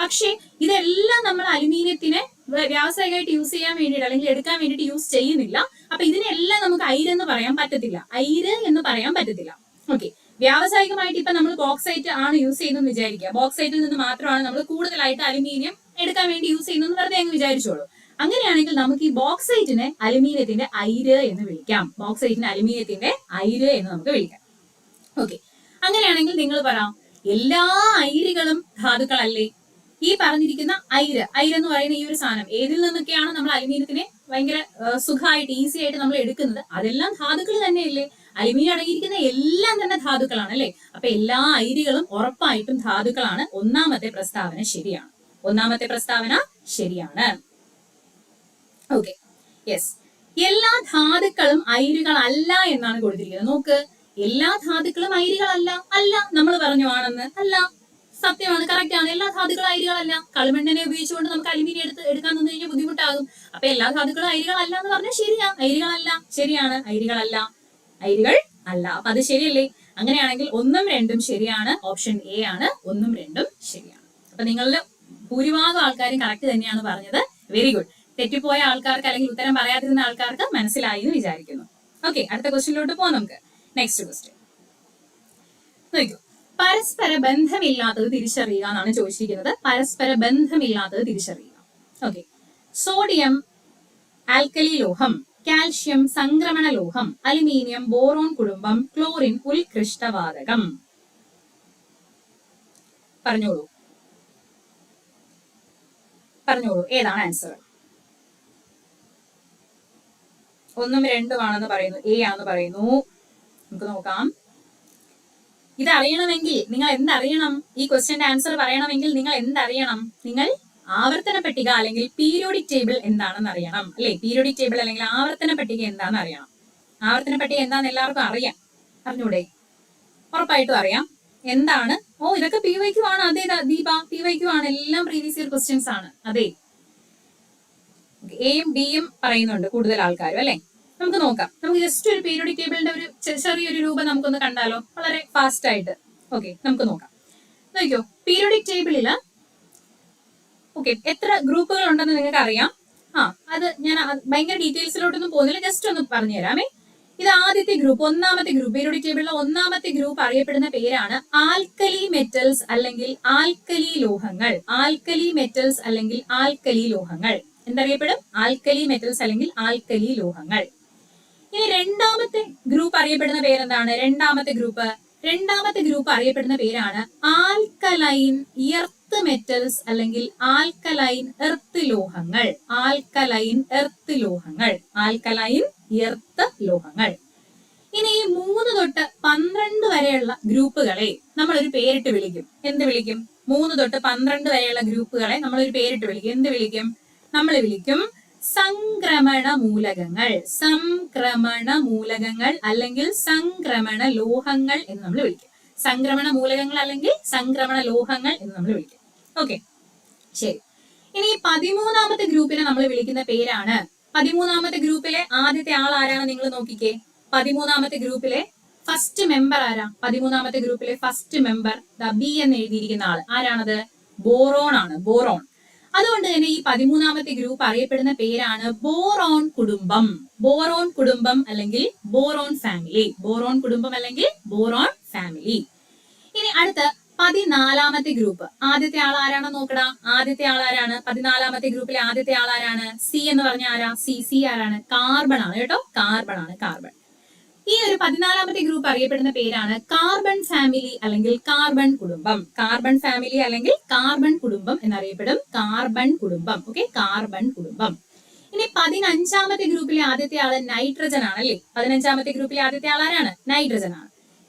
പക്ഷേ ഇതെല്ലാം നമ്മൾ അലുമിനിയത്തിനെ വ്യാവസായികമായിട്ട് യൂസ് ചെയ്യാൻ വേണ്ടിയിട്ട് അല്ലെങ്കിൽ എടുക്കാൻ വേണ്ടിയിട്ട് യൂസ് ചെയ്യുന്നില്ല. അപ്പൊ ഇതിനെല്ലാം നമുക്ക് അയിര് എന്ന് പറയാൻ പറ്റത്തില്ല. അയിര് എന്ന് പറയാൻ പറ്റത്തില്ല. ഓക്കെ. വ്യാവസായികമായിട്ട് ഇപ്പൊ നമ്മൾ ബോക്സൈറ്റ് ആണ് യൂസ് ചെയ്യുന്നതെന്ന് വിചാരിക്കുക. ബോക്സൈറ്റിൽ നിന്ന് മാത്രമാണ് നമ്മൾ കൂടുതലായിട്ട് അലുമിനിയം എടുക്കാൻ വേണ്ടി യൂസ് ചെയ്യുന്നതെന്ന് വെറുതെ അങ്ങ് വിചാരിച്ചോളൂ. അങ്ങനെയാണെങ്കിൽ നമുക്ക് ഈ ബോക്സൈറ്റിനെ അലുമിനിയത്തിന്റെ ഐര് എന്ന് വിളിക്കാം. ബോക്സൈറ്റിന് അലുമിനിയത്തിന്റെ ഐര് എന്ന് നമുക്ക് വിളിക്കാം. ഓക്കെ അങ്ങനെയാണെങ്കിൽ നിങ്ങൾ പറയാം എല്ലാ അയിരുകളും ധാതുക്കളല്ലേ? ഈ പറഞ്ഞിരിക്കുന്ന ഐര് ഐര് എന്ന് പറയുന്ന ഈ ഒരു സാധനം ഏതിൽ നിന്നൊക്കെയാണ് നമ്മൾ അലുമിനിയത്തിനെ ഭയങ്കര സുഖമായിട്ട് ഈസി ആയിട്ട് നമ്മൾ എടുക്കുന്നത്? അതെല്ലാം ധാതുക്കൾ തന്നെയല്ലേ? അലുമിനിയം അടങ്ങിയിരിക്കുന്ന എല്ലാം തന്നെ ധാതുക്കളാണ് അല്ലേ? അപ്പൊ എല്ലാ അയിരുകളും ഉറപ്പായിട്ടും ധാതുക്കളാണ്. ഒന്നാമത്തെ പ്രസ്താവന ശരിയാണ്. ഒന്നാമത്തെ പ്രസ്താവന ശരിയാണ്. ഓക്കെ യെസ് എല്ലാ ധാതുക്കളും അയിരുകളല്ല എന്നാണ് കൊടുത്തിരിക്കുന്നത്. നോക്ക്. എല്ലാ ധാതുക്കളും അയിരുകളല്ല. അല്ല നമ്മൾ പറഞ്ഞു ആണെന്ന്. അല്ല. സത്യമാണ് കറക്റ്റ് ആണ്. എല്ലാ ധാതുക്കളും അരികളല്ല കളിമണ്ണിനെ ഉപയോഗിച്ചുകൊണ്ട് നമുക്ക് അലുമിനിയം എടുത്ത് എടുക്കാൻ നിന്ന് കഴിഞ്ഞാൽ ബുദ്ധിമുട്ടാകും. അപ്പൊ എല്ലാ ധാതുക്കളും അരികളല്ല എന്ന് പറഞ്ഞാൽ ശരിയാ. അരികളല്ല ശരിയാണ്. അരികളല്ല അരികൾ അല്ല. അപ്പൊ അത് ശരിയല്ലേ? അങ്ങനെയാണെങ്കിൽ ഒന്നും രണ്ടും ശരിയാണ്. ഓപ്ഷൻ എ ആണ്. ഒന്നും രണ്ടും ശരിയാണ്. അപ്പൊ നിങ്ങളിൽ ഭൂരിഭാഗം ആൾക്കാരും കറക്റ്റ് തന്നെയാണ് പറഞ്ഞത്. വെരി ഗുഡ് തെറ്റിപ്പോയ ആൾക്കാർക്ക് അല്ലെങ്കിൽ ഉത്തരം പറയാതിരുന്ന ആൾക്കാർക്ക് മനസ്സിലായി എന്ന് വിചാരിക്കുന്നു. ഓക്കെ അടുത്ത ക്വസ്റ്റ്യനിലോട്ട് പോവാം നമുക്ക്. നെക്സ്റ്റ് ക്വസ്റ്റ്യൻ നോക്കൂ. പരസ്പര ബന്ധമില്ലാത്തത് തിരിച്ചറിയുക എന്നാണ് ചോദിച്ചിരിക്കുന്നത്. പരസ്പര ബന്ധമില്ലാത്തത് തിരിച്ചറിയുക. ഓക്കെ സോഡിയം ആൽക്കലി ലോഹം കാൽഷ്യം സംക്രമണ ലോഹം അലുമിനിയം ബോറോൺ കുടുംബം ക്ലോറിൻ ഉത്കൃഷ്ടവാതകം പറഞ്ഞോളൂ. പറഞ്ഞോളൂ. ഏതാണ് ആൻസർ ഒന്നും രണ്ടും ആണെന്ന് പറയുന്നു. എ ആണെന്ന് പറയുന്നു. നമുക്ക് നോക്കാം. ഇത് അറിയണമെങ്കിൽ നിങ്ങൾ എന്തറിയണം? ഈ ക്വസ്റ്റ്യന്റെ ആൻസർ പറയണമെങ്കിൽ നിങ്ങൾ എന്തറിയണം? നിങ്ങൾ ആവർത്തന പട്ടിക അല്ലെങ്കിൽ പീരിയോഡിക് ടേബിൾ എന്താണെന്ന് അറിയണം അല്ലെ? പീരിയോഡിക് ടേബിൾ അല്ലെങ്കിൽ ആവർത്തന പട്ടിക എന്താണെന്ന് അറിയണം. ആവർത്തന പട്ടിക എന്താണെന്ന് എല്ലാവർക്കും അറിയാം. അറിഞ്ഞൂടെ? ഉറപ്പായിട്ടും അറിയാം. എന്താണ്? ഓ ഇതൊക്കെ പി വൈക്യു ആണ്. അതെ ദീപ പി വൈക്യു ആണ്. എല്ലാം പ്രീവിയസ് ഇയർ ക്വസ്റ്റ്യൻസ് ആണ്. അതെ. എയും ബിയും പറയുന്നുണ്ട് കൂടുതൽ ആൾക്കാരും അല്ലെ? നമുക്ക് നോക്കാം. നമുക്ക് ജസ്റ്റ് ഒരു പീരിയോഡിക് ടേബിളിന്റെ ഒരു ചെറിയൊരു രൂപം നമുക്കൊന്ന് കണ്ടാലോ? വളരെ ഫാസ്റ്റ് ആയിട്ട്. ഓക്കെ നമുക്ക് നോക്കാം. നോക്കിയോ പീരിയോഡിക് ടേബിളിൽ ഓക്കെ എത്ര ഗ്രൂപ്പുകൾ ഉണ്ടെന്ന് നിങ്ങൾക്ക് അറിയാം ആ അത് ഞാൻ ഭയങ്കര ഡീറ്റെയിൽസിലോട്ടൊന്നും പോകുന്നില്ല. ജസ്റ്റ് ഒന്ന് പറഞ്ഞു തരാമേ. ഇത് ആദ്യത്തെ ഗ്രൂപ്പ് ഒന്നാമത്തെ ഗ്രൂപ്പ് പീരിയോഡിക് ടേബിളിലെ ഒന്നാമത്തെ ഗ്രൂപ്പ് അറിയപ്പെടുന്ന പേരാണ് ആൽക്കലി മെറ്റൽസ് അല്ലെങ്കിൽ ആൽക്കലി ലോഹങ്ങൾ. ആൽക്കലി മെറ്റൽസ് അല്ലെങ്കിൽ ആൽക്കലി ലോഹങ്ങൾ. എന്തറിയപ്പെടും? ആൽക്കലി മെറ്റൽസ് അല്ലെങ്കിൽ ആൽക്കലി ലോഹങ്ങൾ. ഇനി രണ്ടാമത്തെ ഗ്രൂപ്പ് അറിയപ്പെടുന്ന പേരെന്താണ്? രണ്ടാമത്തെ ഗ്രൂപ്പ് രണ്ടാമത്തെ ഗ്രൂപ്പ് അറിയപ്പെടുന്ന പേരാണ് ആൽക്കലൈൻ എർത്ത് മെറ്റൽസ് അല്ലെങ്കിൽ ആൽക്കലൈൻ എർത്ത് ലോഹങ്ങൾ. ആൽക്കലൈൻ എർത്ത് ലോഹങ്ങൾ. ആൽക്കലൈൻ എർത്ത് ലോഹങ്ങൾ. ഇനി ഈ മൂന്ന് തൊട്ട് പന്ത്രണ്ട് വരെയുള്ള ഗ്രൂപ്പുകളെ നമ്മൾ ഒരു പേരിട്ട് വിളിക്കും. എന്ത് വിളിക്കും? മൂന്ന് തൊട്ട് പന്ത്രണ്ട് വരെയുള്ള ഗ്രൂപ്പുകളെ നമ്മൾ ഒരു പേരിട്ട് വിളിക്കും. എന്ത് വിളിക്കും? നമ്മൾ വിളിക്കും സംക്രമണ മൂലകങ്ങൾ സംക്രമണ മൂലകങ്ങൾ അല്ലെങ്കിൽ സംക്രമണ ലോഹങ്ങൾ എന്ന് നമ്മൾ വിളിക്കും. സംക്രമണ മൂലകങ്ങൾ അല്ലെങ്കിൽ സംക്രമണ ലോഹങ്ങൾ എന്ന് നമ്മൾ വിളിക്കും. ഓക്കെ ശരി. ഇനി പതിമൂന്നാമത്തെ ഗ്രൂപ്പിനെ നമ്മൾ വിളിക്കുന്ന പേരാണ്. പതിമൂന്നാമത്തെ ഗ്രൂപ്പിലെ ആദ്യത്തെ ആൾ ആരാണ് നിങ്ങൾ നോക്കിക്കേ. പതിമൂന്നാമത്തെ ഗ്രൂപ്പിലെ ഫസ്റ്റ് മെമ്പർ ആരാ? പതിമൂന്നാമത്തെ ഗ്രൂപ്പിലെ ഫസ്റ്റ് മെമ്പർ ദ ബി എന്ന് എഴുതിയിരിക്കുന്ന ആൾ. ആരാണത്? ബോറോൺ ആണ്. ബോറോൺ. അതുകൊണ്ട് തന്നെ ഈ പതിമൂന്നാമത്തെ ഗ്രൂപ്പ് അറിയപ്പെടുന്ന പേരാണ് ബോറോൺ കുടുംബം. ബോറോൺ കുടുംബം അല്ലെങ്കിൽ ബോറോൺ ഫാമിലി. ബോറോൺ കുടുംബം അല്ലെങ്കിൽ ബോറോൺ ഫാമിലി. ഇനി അടുത്ത പതിനാലാമത്തെ ഗ്രൂപ്പ്. ആദ്യത്തെ ആൾ ആരാണ് നോക്കടാ? ആദ്യത്തെ ആൾ ആരാണ്? പതിനാലാമത്തെ ഗ്രൂപ്പിലെ ആദ്യത്തെ ആൾ ആരാണ്? സി എന്ന് പറഞ്ഞ ആരാ? സി സി ആരാണ്? കാർബൺ ആണ് കേട്ടോ. കാർബൺ ആണ് കാർബൺ. ഈ ഒരു പതിനാലാമത്തെ ഗ്രൂപ്പ് അറിയപ്പെടുന്ന പേരാണ് കാർബൺ ഫാമിലി അല്ലെങ്കിൽ കാർബൺ കുടുംബം. കാർബൺ ഫാമിലി അല്ലെങ്കിൽ കാർബൺ കുടുംബം എന്നറിയപ്പെടും. കാർബൺ കുടുംബം. ഓക്കെ കാർബൺ കുടുംബം. ഇനി പതിനഞ്ചാമത്തെ ഗ്രൂപ്പിലെ ആദ്യത്തെ ആൾ നൈട്രജൻ ആണ് അല്ലേ? പതിനഞ്ചാമത്തെ ഗ്രൂപ്പിലെ ആദ്യത്തെ ആൾ ആരാണ്? നൈട്രജൻ ആണ്.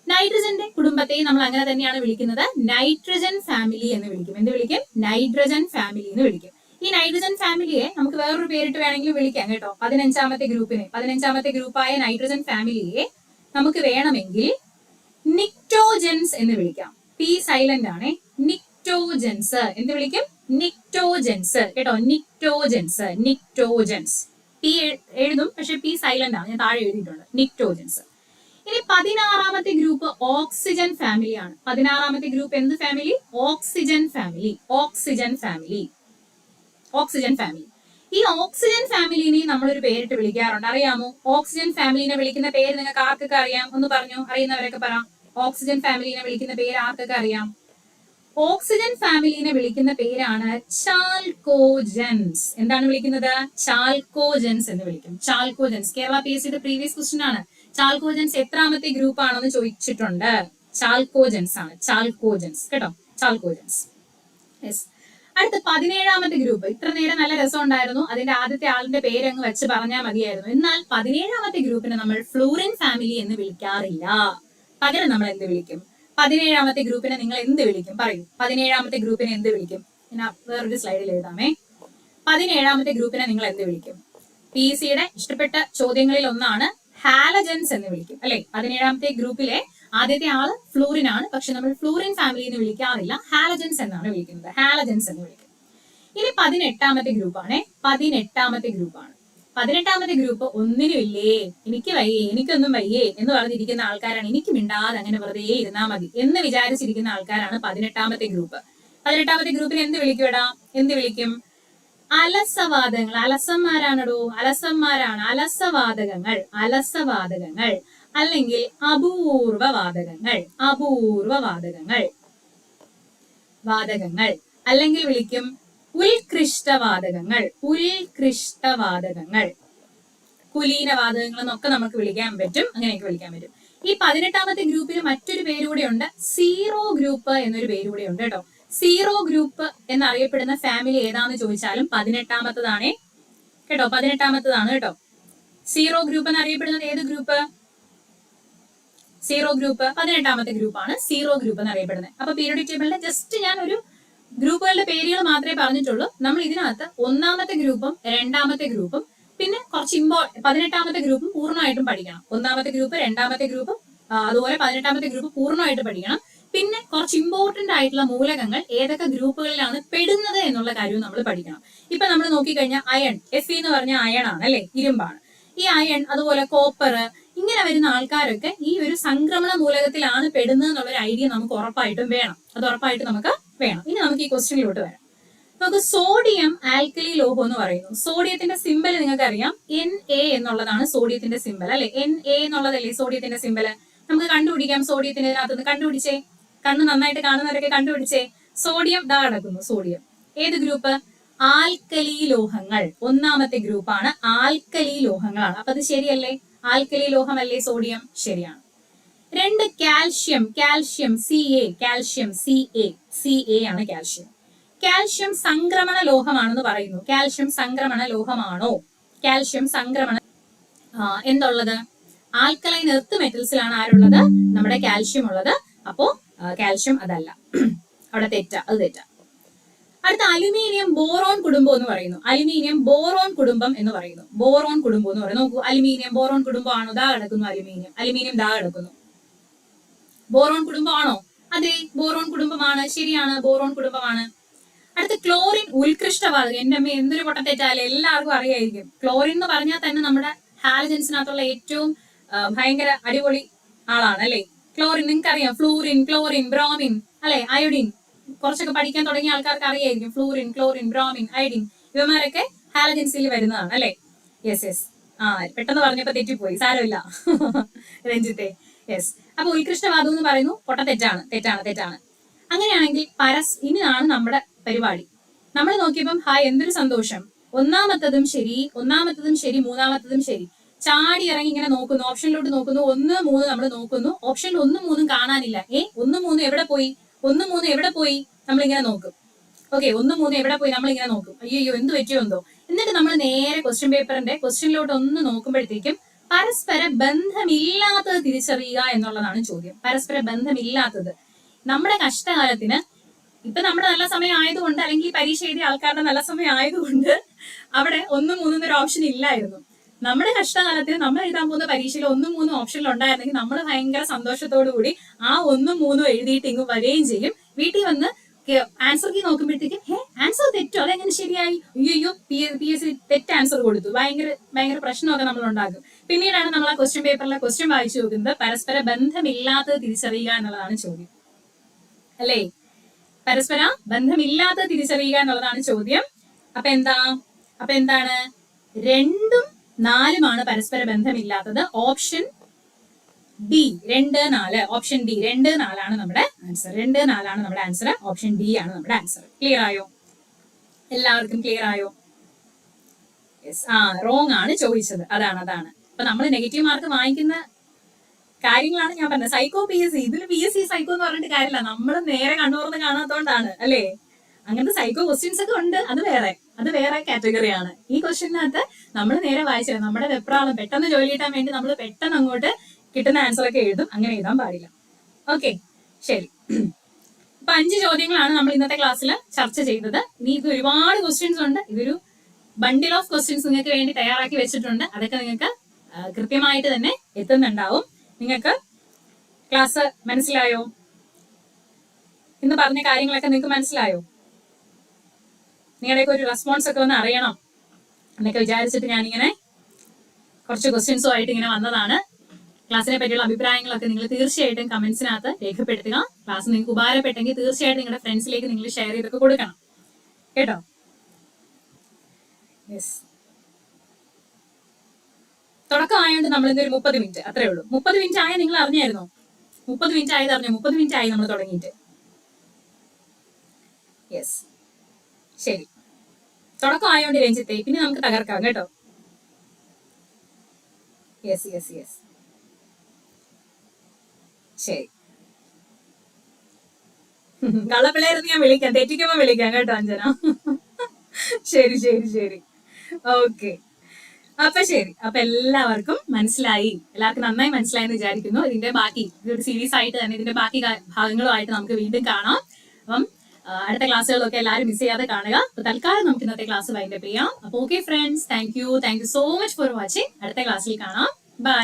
നൈട്രജന്റെ കുടുംബത്തെ നമ്മൾ അങ്ങനെ തന്നെയാണ് വിളിക്കുന്നത്. നൈട്രജൻ ഫാമിലി എന്ന് വിളിക്കും. എന്ത് വിളിക്കും? നൈട്രജൻ ഫാമിലി എന്ന് വിളിക്കും. ഈ നൈട്രജൻ ഫാമിലിയെ നമുക്ക് വേറൊരു പേരിട്ട് വേണമെങ്കിൽ വിളിക്കാം കേട്ടോ. പതിനഞ്ചാമത്തെ ഗ്രൂപ്പിനെ പതിനഞ്ചാമത്തെ ഗ്രൂപ്പായ നൈട്രജൻ ഫാമിലിയെ നമുക്ക് വേണമെങ്കിൽ നിക്ടോജൻസ് എന്ന് വിളിക്കാം. പി സൈലന്റ് ആണ്. നിക്ടോജൻസ് എന്ത് വിളിക്കും? നിക്ടോജൻസ് കേട്ടോ നിക്ടോജൻസ് നിക്ടോജൻസ് പി എഴുതും പക്ഷെ പി സൈലന്റ് ആണ്. ഞാൻ താഴെ എഴുതിയിട്ടുണ്ട്. നിക്ടോജൻസ് ഇനി പതിനാറാമത്തെ ഗ്രൂപ്പ് ഓക്സിജൻ ഫാമിലി ആണ്. പതിനാറാമത്തെ ഗ്രൂപ്പ് എന്ത് family oxygen family oxygen family oxygen family. ഈ ഓക്സിജൻ ഫാമിലിനെ നമ്മളൊരു പേരിട്ട് വിളിക്കാറുണ്ട്. അറിയാമോ? ഓക്സിജൻ ഫാമിലിനെ വിളിക്കുന്ന പേര് നിങ്ങൾക്ക് ആർക്കൊക്കെ അറിയാം? ഒന്ന് പറഞ്ഞു? അറിയുന്നവരൊക്കെ പറ. ഓക്സിജൻ ഫാമിലിനെ വിളിക്കുന്ന പേര് ആർക്കൊക്കെ അറിയാം? ഓക്സിജൻ ഫാമിലിനെ വിളിക്കുന്ന പേരാണ് ചാൽക്കോജൻസ്. എന്താണ് വിളിക്കുന്നത്? ചാൽക്കോജൻസ് എന്ന് വിളിക്കും. ചാൽക്കോജൻസ്. കേരള പി എസ് സിയുടെ പ്രീവിയസ് ക്വസ്റ്റൻ ആണ്. ചാൽക്കോജൻസ് എത്രാമത്തെ ഗ്രൂപ്പ് ആണെന്ന് ചോദിച്ചിട്ടുണ്ട്. ചാൽക്കോജൻസ് ആണ്. ചാൽക്കോജൻസ്. കേട്ടോ? ചാൽക്കോജൻസ്. യെസ് അടുത്ത പതിനേഴാമത്തെ ഗ്രൂപ്പ്. ഇത്ര നേരം നല്ല രസം ഉണ്ടായിരുന്നു അതിന്റെ ആദ്യത്തെ ആളിന്റെ പേര് അങ്ങ് വെച്ച് പറഞ്ഞാൽ മതിയായിരുന്നു. എന്നാൽ പതിനേഴാമത്തെ ഗ്രൂപ്പിനെ നമ്മൾ ഫ്ലൂറിൻ ഫാമിലി എന്ന് വിളിക്കാറില്ല. പകരം നമ്മൾ എന്ത് വിളിക്കും? പതിനേഴാമത്തെ ഗ്രൂപ്പിനെ നിങ്ങൾ എന്ത് വിളിക്കും? പറയൂ. പതിനേഴാമത്തെ ഗ്രൂപ്പിനെ എന്ത് വിളിക്കും? ഞാൻ വേറൊരു സ്ലൈഡിൽ എഴുതാമേ. പതിനേഴാമത്തെ ഗ്രൂപ്പിനെ നിങ്ങൾ എന്ത് വിളിക്കും? പി സിയുടെ ഇഷ്ടപ്പെട്ട ചോദ്യങ്ങളിൽ ഒന്നാണ് ഹാലജൻസ് എന്ന് വിളിക്കും. അല്ലെ? പതിനേഴാമത്തെ ഗ്രൂപ്പിലെ ആദ്യത്തെ ആൾ ഫ്ലൂറിൻ ആണ്. പക്ഷെ നമ്മൾ ഫ്ലൂറിൻ ഫാമിലി എന്ന് വിളിക്കാറില്ല. ഹാലജൻസ് എന്നാണ് വിളിക്കുന്നത്. ഹാലജൻസ് എന്ന് വിളിക്കുന്നത്. ഇനി പതിനെട്ടാമത്തെ ഗ്രൂപ്പാണ് പതിനെട്ടാമത്തെ ഗ്രൂപ്പാണ് പതിനെട്ടാമത്തെ ഗ്രൂപ്പ് ഒന്നിനും ഇല്ലേ? എനിക്ക് വയ്യേ എനിക്കൊന്നും വയ്യേ എന്ന് പറഞ്ഞിരിക്കുന്ന ആൾക്കാരാണ്. എനിക്ക് മിണ്ടാതെ അങ്ങനെ വെറുതെ ഇരുന്നാ മതി എന്ന് വിചാരിച്ചിരിക്കുന്ന ആൾക്കാരാണ് പതിനെട്ടാമത്തെ ഗ്രൂപ്പ് പതിനെട്ടാമത്തെ ഗ്രൂപ്പിന് എന്ത് വിളിക്കൂടാ എന്ത് വിളിക്കും? അലസവാദങ്ങൾ. അലസന്മാരാണടോ? അലസന്മാരാണ്. അലസവാതകങ്ങൾ അലസവാതകങ്ങൾ അല്ലെങ്കിൽ അപൂർവ വാതകങ്ങൾ അപൂർവ വാതകങ്ങൾ വാതകങ്ങൾ അല്ലെങ്കിൽ വിളിക്കും ഉൽകൃഷ്ടവാതകങ്ങൾ ഉൽകൃഷ്ടവാതകങ്ങൾ കുലീന കുലീനവാതകങ്ങൾ എന്നൊക്കെ നമുക്ക് വിളിക്കാൻ പറ്റും അങ്ങനെയൊക്കെ വിളിക്കാൻ പറ്റും. ഈ പതിനെട്ടാമത്തെ ഗ്രൂപ്പിന് മറ്റൊരു പേര് കൂടെ ഉണ്ട് സീറോ ഗ്രൂപ്പ് എന്നൊരു പേര് കൂടെ ഉണ്ട് കേട്ടോ. സീറോ ഗ്രൂപ്പ് എന്നറിയപ്പെടുന്ന ഫാമിലി ഏതാന്ന് ചോദിച്ചാലും പതിനെട്ടാമത്തതാണേ. കേട്ടോ പതിനെട്ടാമത്തതാണ് കേട്ടോ. സീറോ ഗ്രൂപ്പ് എന്നറിയപ്പെടുന്നത് ഏത് ഗ്രൂപ്പ്? സീറോ ഗ്രൂപ്പ് പതിനെട്ടാമത്തെ ഗ്രൂപ്പാണ് സീറോ ഗ്രൂപ്പ് എന്ന് അറിയപ്പെടുന്നത് അപ്പൊ പീരിയോഡിക് ടേബിളിന്റെ ജസ്റ്റ് ഞാൻ ഒരു ഗ്രൂപ്പുകളുടെ പേരുകൾ മാത്രമേ പറഞ്ഞിട്ടുള്ളൂ. നമ്മൾ ഇതിനകത്ത് ഒന്നാമത്തെ ഗ്രൂപ്പും രണ്ടാമത്തെ ഗ്രൂപ്പും പിന്നെ കുറച്ച് ഇമ്പോ പതിനെട്ടാമത്തെ ഗ്രൂപ്പും പൂർണമായിട്ടും പഠിക്കണം. ഒന്നാമത്തെ ഗ്രൂപ്പ് രണ്ടാമത്തെ ഗ്രൂപ്പും അതുപോലെ പതിനെട്ടാമത്തെ ഗ്രൂപ്പ് പൂർണമായിട്ട് പഠിക്കണം. പിന്നെ കുറച്ച് ഇമ്പോർട്ടന്റ് ആയിട്ടുള്ള മൂലകങ്ങൾ ഏതൊക്കെ ഗ്രൂപ്പുകളിലാണ് പെടുന്നത് എന്നുള്ള കാര്യവും നമ്മൾ പഠിക്കണം. ഇപ്പൊ നമ്മൾ നോക്കിക്കഴിഞ്ഞാൽ അയൺ എഫ് എന്ന് പറഞ്ഞ അയൺ ആണ് അല്ലെ? ഇരുമ്പാണ്. ഈ അയൺ അതുപോലെ കോപ്പർ ഇങ്ങനെ വരുന്ന ആൾക്കാരൊക്കെ ഈ ഒരു സംക്രമണ മൂലകത്തിലാണ് പെടുന്നത് എന്നുള്ളൊരു ഐഡിയ നമുക്ക് ഉറപ്പായിട്ടും വേണം. അത് ഉറപ്പായിട്ട് നമുക്ക് വേണം. ഇനി നമുക്ക് ഈ ക്വസ്റ്റ്യനിലോട്ട് വരാം. നമുക്ക് സോഡിയം ആൽക്കലി ലോഹം എന്ന് പറയുന്നു. സോഡിയത്തിന്റെ സിമ്പൽ നിങ്ങൾക്ക് അറിയാം എൻ എ എന്നുള്ളതാണ് സോഡിയത്തിന്റെ സിമ്പൽ അല്ലെ? എൻ എ എന്നുള്ളതല്ലേ സോഡിയത്തിന്റെ സിമ്പൽ നമുക്ക് കണ്ടുപിടിക്കാം സോഡിയത്തിന്റെ ഇതിനകത്ത് കണ്ടുപിടിച്ചേ. കണ്ണ് നന്നായിട്ട് കാണുന്നവരൊക്കെ കണ്ടുപിടിച്ചേ. സോഡിയം ദാ കിടക്കുന്നു സോഡിയം ഏത് ഗ്രൂപ്പ് ആൽക്കലി ലോഹങ്ങൾ. ഒന്നാമത്തെ ഗ്രൂപ്പാണ് ആൽക്കലി ലോഹങ്ങളാണ്. അപ്പൊ അത് ശരിയല്ലേ? ആൽക്കലി ലോഹമല്ലേ സോഡിയം? ശരിയാണ്. രണ്ട് calcium calcium C A calcium C A C A ആണ് കാൽഷ്യം. കാൽഷ്യം സംക്രമണ ലോഹമാണെന്ന് പറയുന്നു. കാൽഷ്യം സംക്രമണ ലോഹമാണോ? കാൽഷ്യം സംക്രമണ എന്തുള്ളത്? ആൽക്കലൈൻ എർത്ത് മെറ്റൽസിലാണ് ആരുള്ളത്? നമ്മുടെ കാൽഷ്യം ഉള്ളത്. അപ്പോ കാൽഷ്യം അതല്ല. [CLEARS THROAT] അവിടെ തെറ്റ അത് തെറ്റ. അടുത്ത അലുമിനിയം ബോറോൺ കുടുംബം എന്ന് പറയുന്നു. അലുമിനിയം ബോറോൺ കുടുംബം എന്ന് പറയുന്നു. ബോറോൺ കുടുംബം എന്ന് പറയുന്നു. നോക്കൂ അലുമിനിയം ബോറോൺ കുടുംബമാണോ? ദാ കിടക്കുന്നു അലുമിനിയം. അലുമിനിയം ദാ കിടക്കുന്നു. ബോറോൺ കുടുംബമാണോ? അതെ ബോറോൺ കുടുംബമാണ്. ശരിയാണ് ബോറോൺ കുടുംബമാണ്. അടുത്ത ക്ലോറിൻ ഉത്കൃഷ്ടവാതകം. എന്റെ അമ്മ എന്തൊരു പൊട്ടത്തേറ്റാലും എല്ലാവർക്കും അറിയായിരിക്കും. ക്ലോറിൻ എന്ന് പറഞ്ഞാൽ തന്നെ നമ്മുടെ ഹാലജൻസിനകത്തുള്ള ഏറ്റവും ഭയങ്കര അടിപൊളി ആളാണ് അല്ലെ? ക്ലോറിൻ നിങ്ങൾക്ക് അറിയാം ഫ്ലൂറിൻ ക്ലോറിൻ ബ്രോമിൻ അല്ലെ? അയോഡിൻ. കുറച്ചൊക്കെ പഠിക്കാൻ തുടങ്ങിയ ആൾക്കാർക്ക് അറിയായിരിക്കും. ഫ്ലൂറിൻ ക്ലോറിൻ ബ്രോമിൻ ഐഡിൻ ഇവമാരൊക്കെ ഹാലജൻസിൽ വരുന്നതാണ് അല്ലെ? യെസ് യെസ് ആ പെട്ടെന്ന് പറഞ്ഞപ്പോ തെറ്റിപ്പോയി. സാരമില്ല. [LAUGHS] രഞ്ജിത്തെ. യെസ് അപ്പൊ ഉത്കൃഷ്ടവാദം എന്ന് പറയുന്നു പൊട്ട തെറ്റാണ്. തെറ്റാണ് തെറ്റാണ്. അങ്ങനെയാണെങ്കിൽ പരസ് ഇനിയാണ് നമ്മുടെ പരിപാടി. നമ്മൾ നോക്കിയപ്പം ഹായ് എന്തൊരു സന്തോഷം. ഒന്നാമത്തതും ശരി ഒന്നാമത്തതും ശരി മൂന്നാമത്തതും ശരി. ചാടി ഇറങ്ങി ഇങ്ങനെ നോക്കുന്നു ഓപ്ഷനിലോട്ട് നോക്കുന്നു ഒന്ന് മൂന്ന് നമ്മൾ നോക്കുന്നു. ഓപ്ഷനിൽ ഒന്നും മൂന്നും കാണാനില്ല. ഏ ഒന്ന് മൂന്ന് എവിടെ പോയി? ഒന്ന് മൂന്ന് എവിടെ പോയി? നമ്മൾ ഇങ്ങനെ നോക്കും. ഓക്കെ ഒന്നും മൂന്നും എവിടെ പോയി നമ്മളിങ്ങനെ നോക്കും. അയ്യോ എന്ത് പറ്റിയോ എന്തോ. എന്നിട്ട് നമ്മൾ നേരെ ക്വസ്റ്റ്യൻ പേപ്പറിന്റെ ക്വസ്റ്റ്യനിലോട്ട് ഒന്ന് നോക്കുമ്പോഴത്തേക്കും പരസ്പര ബന്ധമില്ലാത്തത് തിരിച്ചറിയുക എന്നുള്ളതാണ് ചോദ്യം. പരസ്പര ബന്ധമില്ലാത്തത്. നമ്മുടെ കഷ്ടകാലത്തിന് ഇപ്പൊ നമ്മുടെ നല്ല സമയം ആയതുകൊണ്ട് അല്ലെങ്കിൽ പരീക്ഷ എഴുതിയ ആൾക്കാരുടെ നല്ല സമയം ആയതുകൊണ്ട് അവിടെ ഒന്നും മൂന്നും ഒരു ഓപ്ഷൻ ഇല്ലായിരുന്നു. നമ്മുടെ കഷ്ടകാലത്തിന് നമ്മൾ എഴുതാൻ പോകുന്ന പരീക്ഷയിൽ ഒന്നും മൂന്നും ഓപ്ഷനിൽ ഉണ്ടായിരുന്നെങ്കിൽ നമ്മൾ ഭയങ്കര സന്തോഷത്തോടു കൂടി ആ ഒന്നും മൂന്നും എഴുതിയിട്ട് ഇങ്ങ് വരികയും ചെയ്യും. വീട്ടിൽ വന്ന് ആൻസർ കീ നോക്കുമ്പോഴത്തേക്കും ഹേ ആൻസർ തെറ്റോ? അതെങ്ങനെ ശരിയായി? അയ്യോ പി എസ് സി തെറ്റ് ആൻസർ കൊടുത്തു. ഭയങ്കര ഭയങ്കര പ്രശ്നമൊക്കെ നമ്മൾ ഉണ്ടാക്കും പിന്നീടാണ് നമ്മൾ ആ ക്വസ്റ്റ്യൻ പേപ്പറിലെ ക്വസ്റ്റ്യൻ വായിച്ചു നോക്കുന്നത് പരസ്പര ബന്ധമില്ലാത്തത് തിരിച്ചറിയുക എന്നുള്ളതാണ് ചോദ്യം. അല്ലേ? പരസ്പര ബന്ധമില്ലാത്തത് തിരിച്ചറിയുക എന്നുള്ളതാണ് ചോദ്യം. അപ്പൊ എന്താ? അപ്പൊ എന്താണ്? രണ്ടും നാലുമാണ് പരസ്പര ബന്ധമില്ലാത്തത്. ഓപ്ഷൻ ഡി രണ്ട് നാല്. ഓപ്ഷൻ ഡി രണ്ട് നാലാണ് നമ്മുടെ ആൻസർ രണ്ട് നാലാണ് നമ്മുടെ ആൻസർ ഓപ്ഷൻ ഡി ആണ് നമ്മുടെ ആൻസർ ക്ലിയർ ആയോ? എല്ലാവർക്കും ക്ലിയർ ആയോ? യെസ് ആ റോങ് ആണ് ചോദിച്ചത്. അതാണ് അതാണ്. അപ്പൊ നമ്മൾ നെഗറ്റീവ് മാർക്ക് വാങ്ങിക്കുന്ന കാര്യങ്ങളാണ് ഞാൻ പറഞ്ഞത്. സൈക്കോ പി എസ് സി ഇതിൽ പി എസ് സി സൈക്കോ എന്ന് പറഞ്ഞിട്ട് കാര്യമില്ല. നമ്മൾ നേരെ കണ്ണൂർന്ന് കാണാത്തോണ്ടാണ് അല്ലേ? അങ്ങനത്തെ സൈക്കോ ക്വസ്റ്റ്യൻസ് ഒക്കെ ഉണ്ട്. അത് വേറെ. അത് വേറെ കാറ്റഗറിയാണ് ഈ ക്വസ്റ്റ്യനകത്ത് നമ്മൾ നേരെ വായിച്ചത് നമ്മുടെ വെപ്രാളം പെട്ടെന്ന് ജോലി കിട്ടാൻ വേണ്ടി നമ്മൾ പെട്ടെന്ന് അങ്ങോട്ട് കിട്ടുന്ന ആൻസർ ഒക്കെ എഴുതും. അങ്ങനെ എഴുതാൻ പാടില്ല. ഓക്കെ ശരി. അപ്പൊ അഞ്ച് ചോദ്യങ്ങളാണ് നമ്മൾ ഇന്നത്തെ ക്ലാസ്സിൽ ചർച്ച ചെയ്തത്. ഇത് ഒരുപാട് ക്വസ്റ്റ്യൻസ് ഉണ്ട്. ഇതൊരു ബണ്ടിൽ ഓഫ് ക്വസ്റ്റ്യൻസ് നിങ്ങൾക്ക് വേണ്ടി തയ്യാറാക്കി വെച്ചിട്ടുണ്ട്. അതൊക്കെ നിങ്ങൾക്ക് കൃത്യമായിട്ട് തന്നെ എത്തുന്നുണ്ടാവും. നിങ്ങൾക്ക് ക്ലാസ് മനസ്സിലായോ? ഇന്ന് പറഞ്ഞ കാര്യങ്ങളൊക്കെ നിങ്ങൾക്ക് മനസ്സിലായോ? നിങ്ങളുടെയൊക്കെ ഒരു റെസ്പോൺസ് ഒക്കെ ഒന്ന് അറിയണം. എന്നൊക്കെ വിചാരിച്ചിട്ട് ഞാനിങ്ങനെ കുറച്ച് ക്വസ്റ്റ്യൻസും ആയിട്ട് ഇങ്ങനെ വന്നതാണ്. ക്ലാസ്സിനെ പറ്റിയുള്ള അഭിപ്രായങ്ങളൊക്കെ നിങ്ങൾ തീർച്ചയായിട്ടും കമന്റ്സിനകത്ത് രേഖപ്പെടുത്തുക. ക്ലാസ് നിങ്ങൾക്ക് ഉപകാരപ്പെട്ടെങ്കിൽ തീർച്ചയായിട്ടും നിങ്ങളുടെ ഫ്രണ്ട്സിലേക്ക് നിങ്ങൾ ഷെയർ ചെയ്തൊക്കെ കൊടുക്കണം. കേട്ടോ? യെസ് തുടക്കമായോണ്ട് നമ്മൾ ഇന്ന് ഒരു മുപ്പത് മിനിറ്റ് അത്രേ ഉള്ളൂ. മുപ്പത് മിനിറ്റ് ആയ നിങ്ങൾ അറിഞ്ഞായിരുന്നോ? മുപ്പത് മിനിറ്റ് ആയത് അറിഞ്ഞോ? മുപ്പത് മിനിറ്റ് ആയി നമ്മൾ തുടങ്ങിയിട്ട്. യെസ് ശരി. തുടക്കം ആയോണ്ട് രഞ്ജിത്തെ പിന്നെ നമുക്ക് തകർക്കാം കേട്ടോ. യെസ് യെസ് യെസ് ശരി. കള്ളപ്പിള്ളേരെന്ന് ഞാൻ വിളിക്കാം. തെറ്റിക്കുമ്പോ വിളിക്കാം കേട്ടോ അഞ്ജന. ശരി ശരി ശരി. ഓക്കെ. അപ്പൊ ശരി. അപ്പൊ എല്ലാവർക്കും മനസ്സിലായി. എല്ലാവർക്കും നന്നായി മനസ്സിലായി എന്ന് വിചാരിക്കുന്നു. ഇതിന്റെ ബാക്കി ഇതൊരു സീരീസ് ആയിട്ട് തന്നെ ഇതിന്റെ ബാക്കി ഭാഗങ്ങളുമായിട്ട് നമുക്ക് വീണ്ടും കാണാം. അപ്പം അടുത്ത ക്ലാസ്സുകളൊക്കെ എല്ലാവരും മിസ് ചെയ്യാതെ കാണുക. അപ്പൊ തൽക്കാലം നമുക്ക് ഇന്നത്തെ ക്ലാസ് വൈൻഡപ്പ് ചെയ്യാം. അപ്പൊ okay friends thank you thank you so much for watching അടുത്ത ക്ലാസ്സിൽ കാണാം. ബൈ